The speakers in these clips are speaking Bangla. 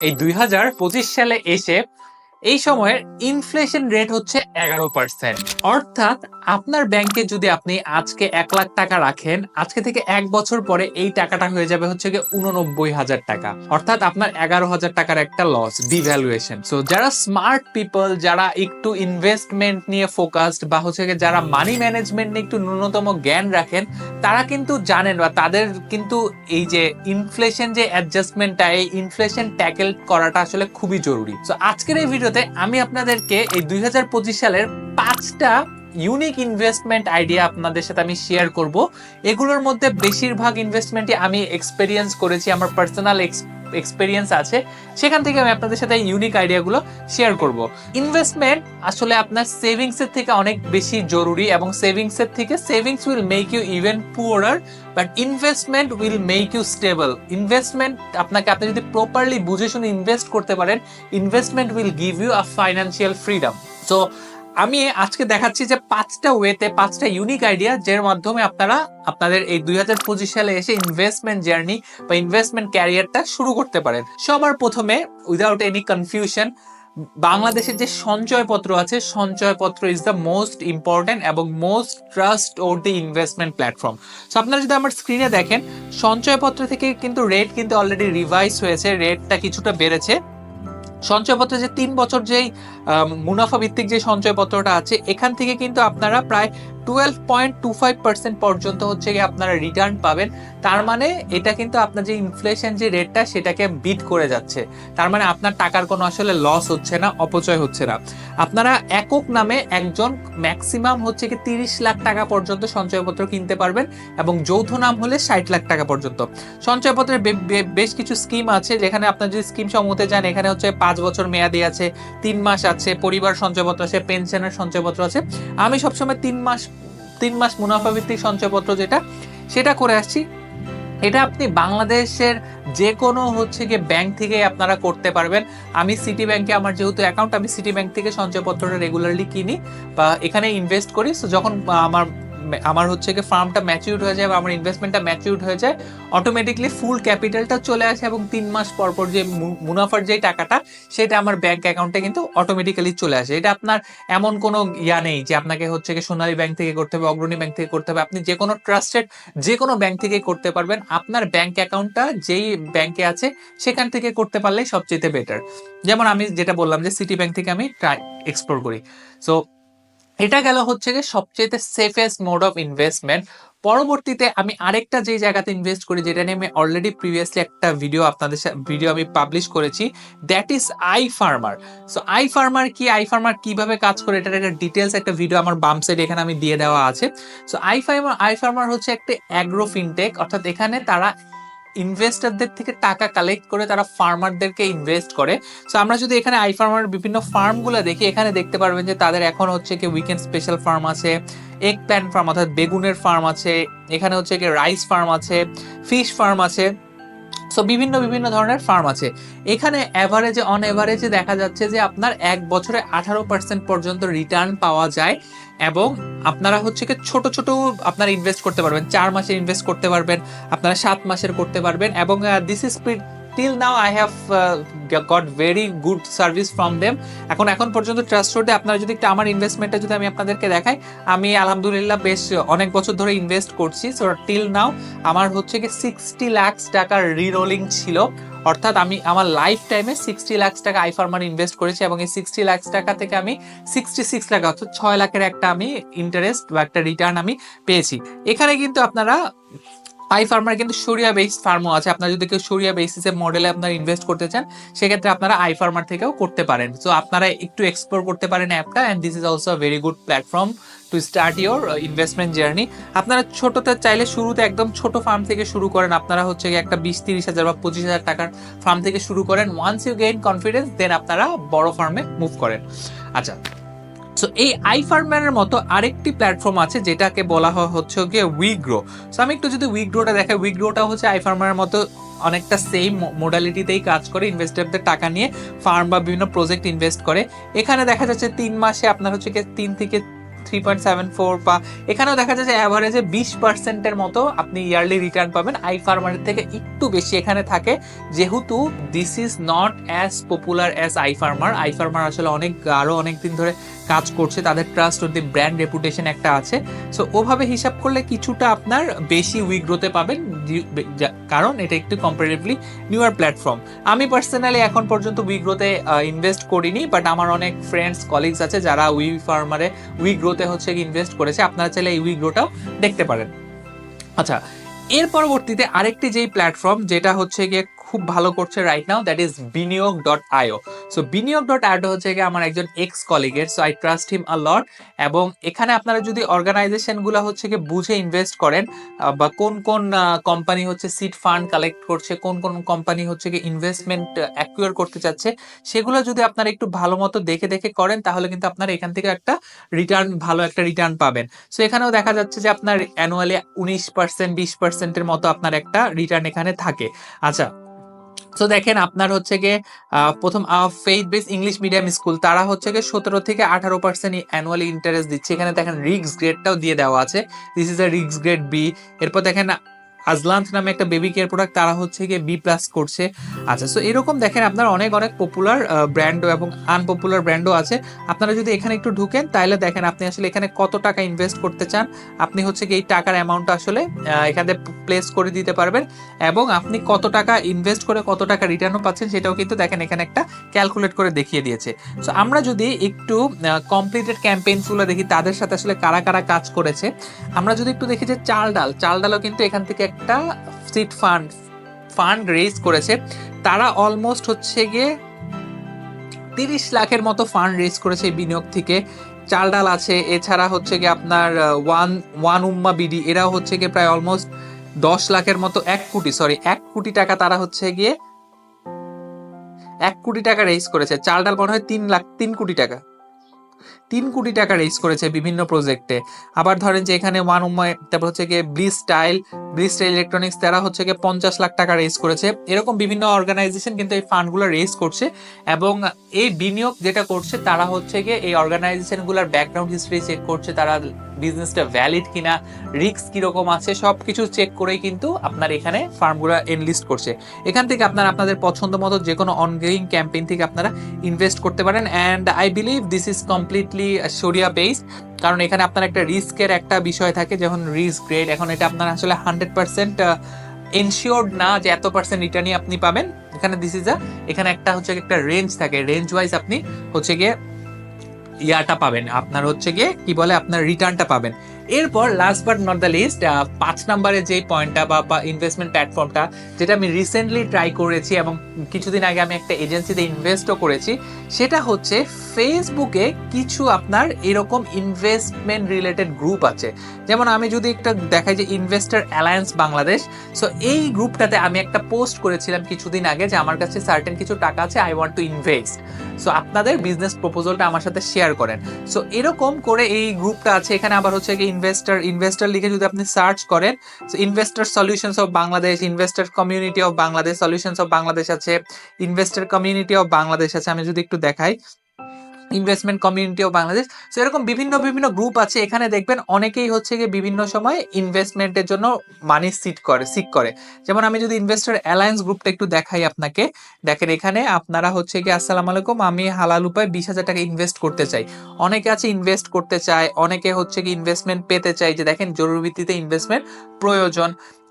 এই দুই হাজার পঁচিশ সালে এসে এই সময়ের ইনফ্লেশন রেট হচ্ছে এগারো পার্সেন্ট অর্থাৎ আপনার ব্যাংকে যদি আপনি আজকে এক লাখ টাকা রাখেন, আজকে থেকে এক বছর পরে এই টাকাটা হয়ে যাবে হচ্ছে গিয়ে উননব্বই হাজার টাকা। অর্থাৎ আপনার এগারো হাজার টাকার একটা লস ডিভ্যালুয়েশন সো যারা স্মার্ট পিপল যারা একটু ইনভেস্টমেন্ট নিয়ে ফোকাসড বা হচ্ছে গিয়ে যারা মানি ম্যানেজমেন্ট নিয়ে একটু ন্যূনতম জ্ঞান রাখেন, তারা কিন্তু জানেন বা তাদের কিন্তু এই যে ইনফ্লেশন যে অ্যাডজাস্টমেন্টটা এই ইনফ্লেশন ট্যাকেল করাটা আসলে খুবই জরুরি। তো আজকের এই ভিডিওতে আমি আপনাদেরকে এই দুই হাজার পঁচিশ সালের পাঁচটা ইউনিক ইনভেস্টমেন্ট আইডিয়া আপনাদের সাথে আমি শেয়ার করব। এগুলোর মধ্যে বেশিরভাগ ইনভেস্টমেন্টই আমি এক্সপেরিয়েন্স করেছি, আমার পার্সোনাল এক্সপেরিয়েন্স আছে, সেখান থেকে আমি আপনাদের সাথে ইউনিক আইডিয়াগুলো শেয়ার করব। ইনভেস্টমেন্ট আসলে আপনার সেভিংস এর থেকে অনেক বেশি জরুরি এবং সেভিংস এর থেকে savings will make you even poorer but investment will make you stable investment আপনাকে, আপনি যদি প্রপারলি বুঝে শুনে ইনভেস্ট করতে পারেন investment will give you a financial freedom so আমি আজকে দেখাচ্ছি যে পাঁচটা ওয়েতে পাঁচটা ইউনিক আইডিয়া যার মাধ্যমে আপনারা আপনাদের এই দুই হাজার পঁচিশ সালে এসে ইনভেস্টমেন্ট জার্নি বা ইনভেস্টমেন্ট ক্যারিয়ারটা শুরু করতে পারেন। সবার প্রথমে উইদাউট এনি কনফিউশন বাংলাদেশের যে সঞ্চয়পত্র আছে, sanchayapatra is the most important এবং most trust or the investment platform so আপনারা যদি আমার স্ক্রিনে দেখেন, সঞ্চয়পত্র থেকে কিন্তু রেট কিন্তু অলরেডি রিভাইজ হয়েছে রেটটা কিছুটা বেড়েছে। সঞ্চয়পত্রে যে তিন বছর যেই মুনাফা ভিত্তিক যে সঞ্চয়পত্রটা আছে, এখান থেকে কিন্তু আপনারা প্রায় twelve point two five percent পর্যন্ত হচ্ছে গিয়ে আপনারা রিটার্ন পাবেন। তার মানে এটা কিন্তু আপনার যে ইনফ্লেশন যে রেটটা সেটাকে বিট করে যাচ্ছে। তার মানে আপনার টাকার কোনো আসলে লস হচ্ছে না, অপচয় হচ্ছে না। আপনারা একক নামে একজন ম্যাক্সিমাম হচ্ছে কি তিরিশ লাখ টাকা পর্যন্ত সঞ্চয়পত্র কিনতে পারবেন এবং যৌথ নাম হলে ষাট লাখ টাকা পর্যন্ত। সঞ্চয়পত্রের বেশ কিছু স্কিম আছে, যেখানে আপনার যদি স্কিম সমূহতে যান, এখানে হচ্ছে পাঁচ বছর মেয়াদি আছে, তিন মাস আছে, পরিবার সঞ্চয়পত্র আছে পেনশনের সঞ্চয়পত্র আছে। আমি সবসময় তিন মাস তিন মাস মুনাফা ভিত্তিক সঞ্চয়পত্র যেটা, সেটা করে আসছি। এটা আপনি বাংলাদেশের যে কোনো হচ্ছে গিয়ে ব্যাংক থেকে আপনারা করতে পারবেন। আমি সিটি ব্যাংকে আমার যেহেতু অ্যাকাউন্ট আমি সিটি ব্যাংক থেকে সঞ্চয়পত্রটা রেগুলারলি কিনি বা এখানে ইনভেস্ট করি। সো যখন আমার আমার হচ্ছে গিয়ে ফার্মটা ম্যাচিউর হয়ে যায় বা আমার ইনভেস্টমেন্টটা ম্যাচিউর হয়ে যায় অটোমেটিকলি ফুল ক্যাপিটালটা চলে আসে এবং তিন মাস পর পর যে মুনাফার যে টাকাটা, সেটা আমার ব্যাংক অ্যাকাউন্টে কিন্তু অটোমেটিক্যালি চলে আসে। এটা আপনার এমন কোনো ইয়া নেই যে আপনাকে হচ্ছে কি সোনালী ব্যাংক থেকে করতে হবে, অগ্রণী ব্যাংক থেকে করতে হবে। আপনি যে কোনো ট্রাস্টেড যে কোনো ব্যাংক থেকে করতে পারবেন। আপনার ব্যাংক অ্যাকাউন্টটা যেই ব্যাংকে আছে, সেখান থেকে করতে পারলেই সবচেয়ে বেটার যেমন আমি যেটা বললাম যে সিটি ব্যাংক থেকে আমি ট্রাই এক্সপ্লোর করি। সো এটা গেল হচ্ছে যে সবচেয়ে সেফেস্ট মোড অফ ইনভেস্টমেন্ট পরবর্তীতে আমি আরেকটা যে জায়গাতে ইনভেস্ট করি, যেটা নিয়ে আমি অলরেডি প্রিভিয়াসলি একটা ভিডিও আপনাদের ভিডিও আমি পাবলিশ করেছি that is I farmer so I farmer কি? আই ফার্মার কীভাবে কাজ করে? এটার একটা ডিটেলস একটা ভিডিও আমার বাম সাইডে এখানে আমি দিয়ে দেওয়া আছে। So I farmer I farmer হচ্ছে একটা অ্যাগ্রো ফিনটেক অর্থাৎ এখানে তারা ইনভেস্টরদের থেকে টাকা কালেক্ট করে তারা ফার্মারদেরকে ইনভেস্ট করে। সো আমরা যদি এখানে আই ফার্মার বিভিন্ন ফার্মগুলো দেখি, এখানে দেখতে পারবেন যে তাদের এখন হচ্ছে কি উইকেন্ড স্পেশাল ফার্ম আছে এগ প্ল্যান্ট ফার্ম অর্থাৎ বেগুনের ফার্ম আছে, এখানে হচ্ছে কি রাইস ফার্ম আছে ফিশ ফার্ম আছে। সো বিভিন্ন বিভিন্ন ধরনের ফার্ম আছে। এখানে অ্যাভারেজে অন অ্যাভারেজে দেখা যাচ্ছে যে আপনার এক বছরে আঠারো পার্সেন্ট পর্যন্ত রিটার্ন পাওয়া যায়। এবং আপনারা হচ্ছে কি ছোট ছোট আপনারা ইনভেস্ট করতে পারবেন, চার মাসের ইনভেস্ট করতে পারবেন, আপনারা সাত মাসের করতে পারবেন এবং this is till now I have got very good service from them এখন এখন পর্যন্ত ট্রাস্ট রোডে আপনারা যদি একটু আমার ইনভেস্টমেন্টটা যদি আমি আপনাদেরকে দেখাই, আমি আলহামদুলিল্লাহ বেশ অনেক বছর ধরে ইনভেস্ট করছি। সো টিল নাও আমার হচ্ছে কি সিক্সটি লাখস টাকার রিরোলিং ছিল। অর্থাৎ আমি, আমার লাইফ টাইমে সিক্সটি লাখ টাকা আই ফার্মার ইনভেস্ট করেছি এবং এই সিক্সটি লাখ টাকা থেকে আমি সিক্সটি সিক্স লাখ, অর্থাৎ ছয় লাখের একটা আমি ইন্টারেস্ট বা একটা রিটার্ন আমি পেয়েছি। এখানে কিন্তু আপনারা আই ফার্মার কিন্তু সরিয়া বেস ফার্মও আছে। আপনারা যদি কেউ সরিয়া বেসিসের মডেলে আপনারা ইনভেস্ট করতে চান, সেক্ষেত্রে আপনারা আই ফার্মার থেকেও করতে পারেন। সো আপনারা একটু এক্সপ্লোর করতে পারেন অ্যাপটা and this is also very good platform to start your investment journey আপনারা ছোটোতে চাইলে শুরুতে একদম ছোট ফার্ম থেকে শুরু করেন। আপনারা হচ্ছে একটা বিশ, তিরিশ হাজার বা পঁচিশ হাজার টাকার ফার্ম থেকে শুরু করেন। Once you gain confidence then আপনারা বড় ফার্মে মুভ করেন। আচ্ছা সো এই আই ফার্মারের মতো আরেকটি প্ল্যাটফর্ম আছে যেটাকে বলা হয় হচ্ছে গিয়ে উইগ্রো সো আমি একটু যদি উইগ্রোটা দেখাই উইগ্রোটা হচ্ছে আই ফার্মারের মতো অনেকটা সেম মোডালিটিতেই কাজ করে ইনভেস্টরদের টাকা নিয়ে ফার্ম বা বিভিন্ন প্রজেক্ট ইনভেস্ট করে। এখানে দেখা যাচ্ছে তিন মাসে আপনার হচ্ছে গিয়ে তিন থেকে থ্রি পয়েন্ট সেভেন ফোর এখানেও দেখা যায় অ্যাভারেজে বিশ পার্সেন্টের মতো আপনি ইয়ারলি রিটার্ন পাবেন। আই ফার্মারের থেকে একটু বেশি এখানে থাকে। যেহেতু this is not as popular as I farmer I farmer আসলে অনেক আরও অনেক দিন ধরে কাজ করছে, তাদের ট্রাস্ট ব্র্যান্ড রেপুটেশন একটা আছে। সো ওভাবে হিসাব করলে কিছুটা আপনার বেশি উইগ্রোতে পাবেন কারণ এটা একটু কম্পারেটিভলি নিউয়ার প্ল্যাটফর্ম আমি পার্সোনালি এখন পর্যন্ত উইগ্রোতে ইনভেস্ট করিনি বাট আমার অনেক ফ্রেন্ডস কলিগস আছে যারা উই ফার্মারে উইগ্রোতে হচ্ছে ইনভেস্ট করেছে, আপনারা চাইলে এই উইগ্রোটাও দেখতে পারেন। আচ্ছা এর পরবর্তীতে আরেকটি যেই প্ল্যাটফর্ম যেটা হচ্ছে গিয়ে খুব ভালো করছে right now that is Biniyog dot IO so Biniyog dot IO হচ্ছে গিয়ে আমার একজন ex কলিগের so I trust him a lot এবং এখানে আপনারা যদি অর্গানাইজেশনগুলো হচ্ছে গিয়ে বুঝে ইনভেস্ট করেন বা কোন কোন কোম্পানি হচ্ছে সিট ফান্ড কালেক্ট করছে, কোন কোন কোম্পানি হচ্ছে গিয়ে ইনভেস্টমেন্ট অ্যাকুয়ার করতে চাচ্ছে, সেগুলো যদি আপনারা একটু ভালো মতো দেখে দেখে করেন, তাহলে কিন্তু আপনারা এখান থেকে একটা রিটার্ন ভালো একটা রিটার্ন পাবেন। সো এখানেও দেখা যাচ্ছে যে আপনার অ্যানুয়ালি উনিশ পার্সেন্ট বিশ পার্সেন্টের মতো আপনার একটা রিটার্ন এখানে থাকে। আচ্ছা তো দেখেন আপনার হচ্ছে গিয়ে প্রথম faith base English medium school তারা হচ্ছে গিয়ে সতেরো থেকে আঠারো পার্সেন্ট অ্যানুয়ালি ইন্টারেস্ট দিচ্ছে। এখানে দেখেন রিক্স গ্রেডটাও দিয়ে দেওয়া আছে। দিস ইজ আ রিক্স গ্রেড বি এরপর দেখেন আজলান্থ নামে একটা বেবি কেয়ার প্রোডাক্ট তারা হচ্ছে গিয়ে বি প্লাস করছে। আচ্ছা সো এরকম দেখেন আপনার অনেক অনেক পপুলার ব্র্যান্ডও এবং আনপপুলার ব্র্যান্ডও আছে। আপনারা যদি এখানে একটু ঢুকেন, তাহলে দেখেন আপনি আসলে এখানে কত টাকা ইনভেস্ট করতে চান। আপনি হচ্ছে কি এই টাকার অ্যামাউন্টটা আসলে এখানে প্লেস করে দিতে পারবেন এবং আপনি কত টাকা ইনভেস্ট করে কত টাকা রিটার্নও পাচ্ছেন সেটাও কিন্তু দেখেন এখানে একটা ক্যালকুলেট করে দেখিয়ে দিয়েছে। সো আমরা যদি একটু কমপ্লিটেড ক্যাম্পেইনসগুলো দেখি, তাদের সাথে আসলে কারা কারা কাজ করেছে, আমরা যদি একটু দেখি যে চাল ডাল, চাল ডালও কিন্তু এখান থেকে একটা সিট ফান্ড ফান্ড রেজ করেছে। তারা অলমোস্ট হচ্ছে গিয়ে তিরিশ লাখের মতো ফান্ড রেজ করেছে বিনিয়োগ থেকে। চাল ডাল আছে, এছাড়া হচ্ছে গিয়ে আপনার ওয়ান ওয়ান উম্মা বিডি এরা হচ্ছে গিয়ে প্রায় অলমোস্ট দশ লাখের মতো, এক কোটি সরি এক কোটি টাকা তারা হচ্ছে গিয়ে এক কোটি টাকা রেজ করেছে। চাল ডাল মনে হয় তিন লাখ, তিন কোটি টাকা। তিন কোটি টাকা রেজ করেছে বিভিন্ন প্রজেক্টে আবার ধরেন যে এখানে ওয়ান উম্মা তারপর হচ্ছে গিয়ে ব্লিস স্টাইল ব্লিস ইলেকট্রনিক্স তারা হচ্ছে গিয়ে পঞ্চাশ লাখ টাকা রেজ করেছে। এরকম বিভিন্ন অর্গানাইজেশন কিন্তু এই ফান্ডগুলো রেজ করছে এবং এই বিনিয়োগ যেটা করছে, তারা হচ্ছে গিয়ে এই অর্গানাইজেশনগুলোর ব্যাকগ্রাউন্ড হিস্ট্রি চেক করছে, তারা বিজনেসটা ভ্যালিড কিনা রিস্ক কীরকম আছে সব কিছু চেক করেই কিন্তু আপনার এখানে ফার্মগুলো এনলিস্ট করছে। এখান থেকে আপনারা আপনাদের পছন্দ মতো যে কোনো অনগোয়িং ক্যাম্পেইন থেকে আপনারা ইনভেস্ট করতে পারেন। And I believe this is completely sharia based কারণ এখানে আপনার একটা রিস্কের একটা বিষয় থাকে, যখন রিস্ক গ্রেড এখন এটা আপনার আসলে হান্ড্রেড পার্সেন্ট এনশিওর্ড না যে এত পার্সেন্ট রিটার্নই আপনি পাবেন। এখানে দিস ইজ আ এখানে একটা হচ্ছে একটা রেঞ্জ থাকে। রেঞ্জ ওয়াইজ আপনি হচ্ছে গিয়ে ইয়াটা পাবেন। আপনার হচ্ছে গিয়ে কি বলে? আপনার রিটার্নটা পাবেন। এরপর last but not the least পাঁচ নম্বরে যে পয়েন্টটা বা ইনভেস্টমেন্ট প্ল্যাটফর্মটা যেটা আমি রিসেন্টলি ট্রাই করেছি এবং কিছুদিন আগে আমি একটা এজেন্সিতে ইনভেস্টও করেছি, সেটা হচ্ছে ফেসবুকে কিছু আপনার এরকম ইনভেস্টমেন্ট রিলেটেড গ্রুপ আছে। যেমন আমি যদি একটা দেখাই যে ইনভেস্টার অ্যালায়েন্স বাংলাদেশ সো এই গ্রুপটাতে আমি একটা পোস্ট করেছিলাম কিছুদিন আগে যে আমার কাছে সার্টেন কিছু টাকা আছে I want to invest so আপনাদের বিজনেস প্রপোজালটা আমার সাথে শেয়ার করেন। সো এরকম করে এই গ্রুপটা আছে, এখানে আবার হচ্ছে কি ইনভেস্টার ইনভেস্টার লিখে যদি আপনি সার্চ করেন so investor solutions of Bangladesh investor community of Bangladesh solutions of Bangladesh আছে ইনভেস্টার কমিউনিটি অফ বাংলাদেশ আছে, আমি যদি একটু দেখাই investment community of Bangladesh so এরকম বিভিন্ন বিভিন্ন গ্রুপ আছে। এখানে দেখবেন অনেকেই হচ্ছে গিয়ে বিভিন্ন সময় ইনভেস্টমেন্টের জন্য মানি সিট করে সিক করে। যেমন আমি যদি ইনভেস্টর অ্যালায়েন্স গ্রুপটা একটু দেখাই আপনাকে। দেখেন এখানে আপনারা হচ্ছে গিয়ে আসসালাম আলাইকুম, আমি হালাল উপায় বিশ হাজার টাকা ইনভেস্ট করতে চাই। অনেকে আছে ইনভেস্ট করতে চায়, অনেকে হচ্ছে কি ইনভেস্টমেন্ট পেতে চাই যে দেখেন জরুরি ভিত্তিতে ইনভেস্টমেন্ট প্রয়োজন।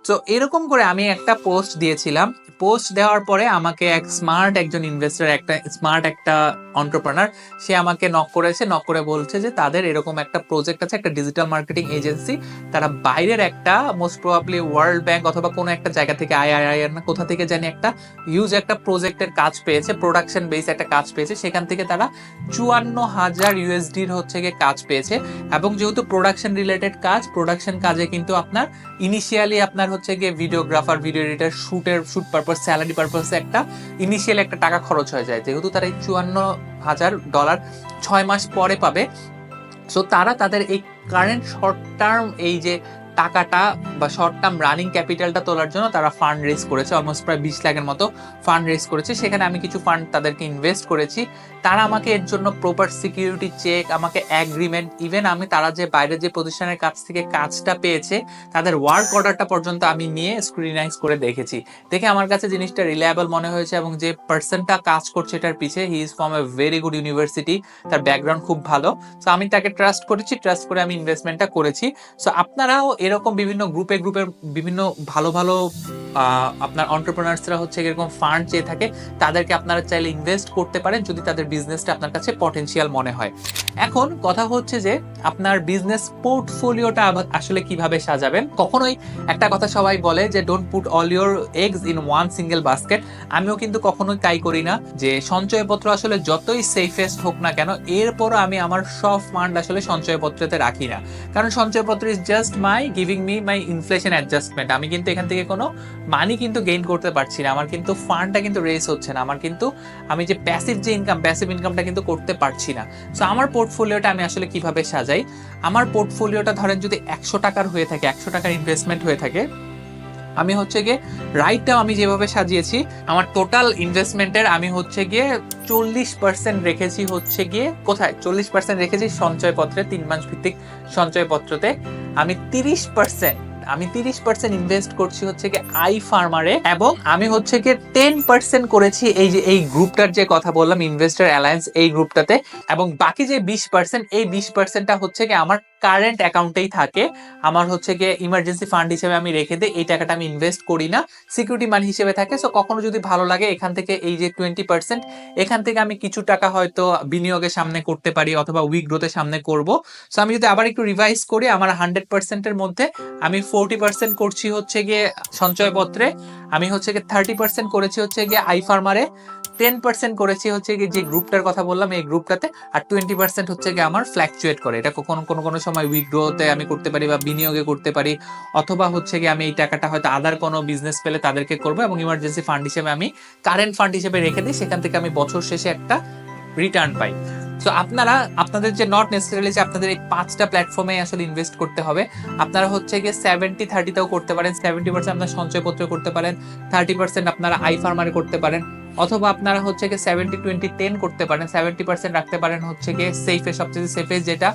তো এরকম করে আমি একটা পোস্ট দিয়েছিলাম। পোস্ট দেওয়ার পরে আমাকে এক স্মার্ট একজন ইনভেস্টর একটা স্মার্ট একটা অন্টারপ্রেনার সে আমাকে নক করেছে। নক করে বলছে যে, তাদের এরকম একটা প্রজেক্ট আছে, একটা ডিজিটাল মার্কেটিং এজেন্সি তারা বাইরের একটা মোস্ট প্রবাবলি ওয়ার্ল্ড ব্যাংক অথবা কোনো একটা জায়গা থেকে আইআইআইআর না, কোথা থেকে জানি একটা ইউজ একটা প্রজেক্টের কাজ পেয়েছে প্রোডাকশন বেস একটা কাজ পেয়েছে। সেখান থেকে তারা চুয়ান্ন হাজার ইউএসডির হচ্ছে গিয়ে কাজ পেয়েছে। এবং যেহেতু প্রোডাকশন রিলেটেড কাজ প্রোডাকশন কাজে কিন্তু আপনার ইনিশিয়ালি আপনার হচ্ছে গিয়ে ভিডিওগ্রাফার ভিডিও এডিটার শুটের শুট পারপাস স্যালারি পারপাসে একটা ইনিশিয়ালি একটা টাকা খরচ হয়ে যায়। যেহেতু তারা এই চুয়ান্ন হাজার ডলার ছয় মাস পরে পাবে সো তারা তাদের এই কারেন্ট শর্ট টার্ম এই যে টাকাটা বা শর্ট টার্ম রানিং ক্যাপিটালটা তোলার জন্য তারা ফান্ড রেজ করেছে অলমোস্ট প্রায় বিশ লাখের মতো ফান্ড রেজ করেছে। সেখানে আমি কিছু ফান্ড তাদেরকে ইনভেস্ট করেছি। তারা আমাকে এর জন্য প্রপার সিকিউরিটি চেক আমাকে অ্যাগ্রিমেন্ট ইভেন আমি তারা যে বাইরের যে প্রতিষ্ঠানের কাছ থেকে কাজটা পেয়েছে, তাদের ওয়ার্ক অর্ডারটা পর্যন্ত আমি নিয়ে স্ক্রিনাইজ করে দেখেছি। দেখে আমার কাছে জিনিসটা রিলায়েবল মনে হয়েছে এবং যে পার্সনটা কাজ করছে এটার পিছে he is from a very good university তার ব্যাকগ্রাউন্ড খুব ভালো। সো আমি তাকে ট্রাস্ট করেছি ট্রাস্ট করে আমি ইনভেস্টমেন্টটা করেছি। সো আপনারাও এরকম বিভিন্ন গ্রুপে গ্রুপের বিভিন্ন ভালো ভালো আপনার অন্টারপ্রেনার্সরা হচ্ছে এরকম ফান্ড চেয়ে থাকে, তাদেরকে আপনারা চাইলে ইনভেস্ট করতে পারেন যদি তাদের বিজনেসটা আপনার কাছে পটেনশিয়াল মনে হয়। এখন কথা হচ্ছে যে, আপনার বিজনেস পোর্টফোলিওটা আসলে কীভাবে সাজাবেন? কখনোই একটা কথা সবাই বলে যে don't put all your eggs in one single basket আমিও কিন্তু কখনোই তাই করি না যে, সঞ্চয়পত্র আসলে যতই সেফেস্ট হোক না কেন, এরপরও আমি আমার সব ফান্ড আসলে সঞ্চয়পত্রতে রাখি না। কারণ sanchayapatra is just my giving me my inflation adjustment আমি কিন্তু এখান থেকে কোনো মানি কিন্তু গেইন করতে পারছি না। আমার কিন্তু ফান্ডটা কিন্তু রেস হচ্ছে না। আমার কিন্তু আমি যে প্যাসিভ যে ইনকাম প্যাসিভ ইনকামটা কিন্তু করতে পারছি না। সো আমার পোর্টফোলিওটা আমি আসলে কীভাবে সাজাই? আমার পোর্টফোলিওটা ধরেন যদি একশো টাকার হয়ে থাকে, একশো টাকার ইনভেস্টমেন্ট হয়ে থাকে আমি হচ্ছে গিয়ে রাইটটাও আমি যেভাবে সাজিয়েছি, আমার টোটাল ইনভেস্টমেন্টের আমি হচ্ছে গিয়ে চল্লিশ পার্সেন্ট রেখেছি হচ্ছে গিয়ে, কোথায়? চল্লিশ পার্সেন্ট রেখেছি সঞ্চয়পত্রে, তিন মাস ভিত্তিক সঞ্চয়পত্রতে। আমি তিরিশ পার্সেন্ট আমি তিরিশ পার্সেন্ট ইনভেস্ট করছি হচ্ছে গিয়ে আই ফার্মারে এবং আমি হচ্ছে গিয়ে টেন পার্সেন্ট করেছি এই যে, এই গ্রুপটার যে কথা বললাম ইনভেস্টার অ্যালায়েন্স এই গ্রুপটাতে এবং বাকি যে বিশ পার্সেন্ট এই বিশ পার্সেন্টটা হচ্ছে গিয়ে আমার কারেন্ট অ্যাকাউন্টেই থাকে। আমার হচ্ছে গিয়ে ইমার্জেন্সি ফান্ড হিসেবে আমি রেখে দিই, এই টাকাটা আমি ইনভেস্ট করি না। সিকিউরিটি মানি হিসেবে থাকে সো কখনো যদি ভালো লাগে এখান থেকে এই যে টোয়েন্টি পার্সেন্ট এখান থেকে আমি কিছু টাকা হয়তো বিনিয়োগের সামনে করতে পারি অথবা উইক গ্রোথের সামনে করব। সো আমি যদি আবার একটু রিভাইজ করি, আমার হান্ড্রেড পার্সেন্টের মধ্যে আমি ফোরটি পার্সেন্ট করছি হচ্ছে গিয়ে সঞ্চয়পত্রে, আমি হচ্ছে গিয়ে থার্টি পার্সেন্ট করেছি হচ্ছে গিয়ে আই ফার্মারে টেন পার্সেন্ট করেছি হচ্ছে কি যে গ্রুপটার কথা বললাম, এই গ্রুপটাতে আর টোয়েন্টি পার্সেন্ট হচ্ছে কি আমার ফ্ল্যাকচুয়েট করে। এটা কোনো কোনো কোনো সময় উইথড্রোতে আমি করতে পারি বা বিনিয়োগে করতে পারি, অথবা হচ্ছে কি আমি এই টাকাটা হয়তো আদার কোনো বিজনেস পেলে তাদেরকে করব এবং ইমার্জেন্সি ফান্ড হিসেবে আমি কারেন্ট ফান্ড হিসেবে রেখে দিই, সেখান থেকে আমি বছর শেষে একটা রিটার্ন পাই। তো আপনারা, আপনাদের যে নট নেসেসারিলি যে আপনাদের এই পাঁচটা প্ল্যাটফর্মে আসলে ইনভেস্ট করতে হবে, আপনারা হচ্ছে গিয়ে সেভেন্টি থার্টিতেও করতে পারেন সেভেন্টি পার্সেন্ট আপনার সঞ্চয়পত্র করতে পারেন থার্টি পার্সেন্ট আপনারা আই ফার্মারে করতে পারেন অথবা আপনারা হচ্ছে গিয়ে সেভেন্টি টোয়েন্টি টেন করতে পারেন সেভেন্টি পার্সেন্ট রাখতে পারেন হচ্ছে গিয়ে সেফে সবচেয়ে সেফে যেটা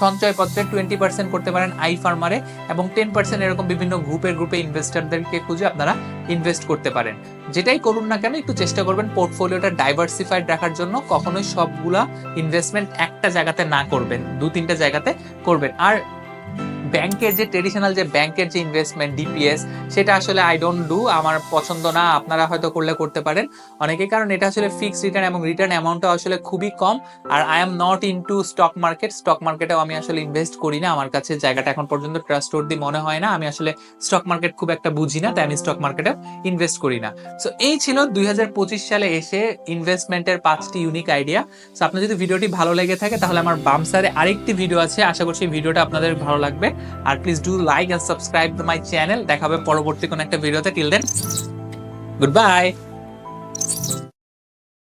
সঞ্চয়পত্রে টোয়েন্টি পার্সেন্ট করতে পারেন আই ফার্মারে এবং টেন পার্সেন্ট এরকম বিভিন্ন গ্রুপের গ্রুপে ইনভেস্টারদেরকে খুঁজে আপনারা ইনভেস্ট করতে পারেন। যেটাই করুন না কেন, একটু চেষ্টা করবেন পোর্টফোলিওটা ডাইভার্সিফাইড রাখার জন্য, কখনোই সবগুলা ইনভেস্টমেন্ট একটা জায়গাতে না করবেন দু তিনটা জায়গাতে করবেন। আর ব্যাংকের যে ট্রেডিশনাল যে ব্যাংকের যে ইনভেস্টমেন্ট ডিপিএস সেটা আসলে আই ডোন্ট ডু আমার পছন্দ না, আপনারা হয়তো করলে করতে পারেন। অনেকে কারণ এটা আসলে ফিক্সড রিটার্ন এবং রিটার্ন অ্যামাউন্টটা আসলে খুবই কম, আর I am not into stock market stock মার্কেটেও আমি আসলে ইনভেস্ট করি না, আমার কাছে জায়গাটা এখন পর্যন্ত ট্রাস্ট দি মনে হয় না, আমি আসলে স্টক মার্কেট খুব একটা বুঝি না, তাই আমি স্টক মার্কেটে ইনভেস্ট করি না। সো এই ছিল দুই হাজার পঁচিশ সালে এসে ইনভেস্টমেন্টের পাঁচটি ইউনিক আইডিয়া সো আপনার যদি ভিডিওটি ভালো লেগে থাকে, তাহলে আমার বাম সাইডে আরেকটি ভিডিও আছে, আশা করছি ভিডিওটা আপনাদের ভালো লাগবে। আর please do like and subscribe my channel দেখাবে পরবর্তী কোনো একটা ভিডিওতে টিল দেন গুড বাই